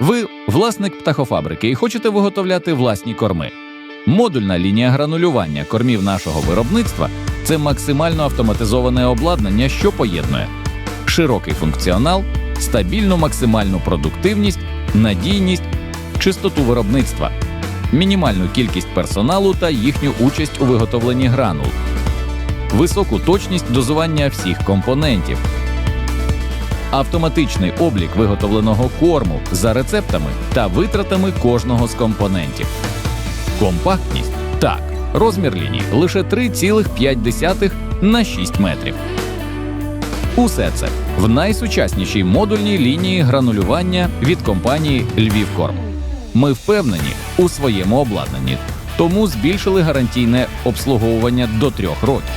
Ви власник птахофабрики і хочете виготовляти власні корми. Модульна лінія гранулювання кормів нашого виробництва це максимально автоматизоване обладнання, що поєднує широкий функціонал, стабільну максимальну продуктивність, надійність, чистоту виробництва, мінімальну кількість персоналу та їхню участь у виготовленні гранул, високу точність дозування всіх компонентів, автоматичний облік виготовленого корму за рецептами та витратами кожного з компонентів. Компактність так, розмір лінії лише 3,5 на 6 метрів. Усе це в найсучаснішій модульній лінії гранулювання від компанії Львівкорм. Ми впевнені у своєму обладнанні, тому збільшили гарантійне обслуговування до трьох років.